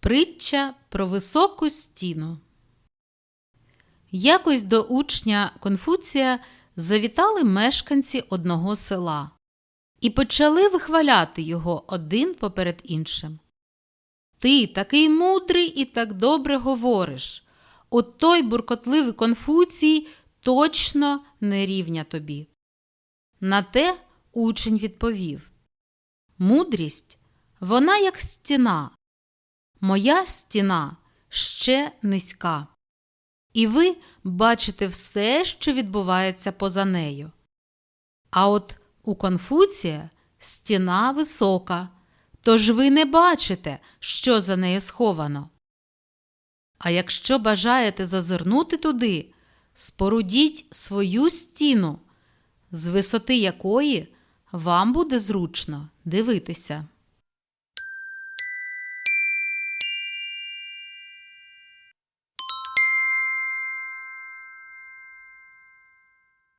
Притча про високу стіну. Якось до учня Конфуція завітали мешканці одного села і почали вихваляти його один поперед іншим. Ти такий мудрий і так добре говориш. От той буркотливий Конфуцій точно не рівня тобі. На те учень відповів Мудрість вона як стіна. Моя стіна ще низька. І ви бачите все, що відбувається поза нею. А от у Конфуція стіна висока, тож ви не бачите, що за нею сховано. А якщо бажаєте зазирнути туди, спорудіть свою стіну, з висоти якої вам буде зручно дивитися.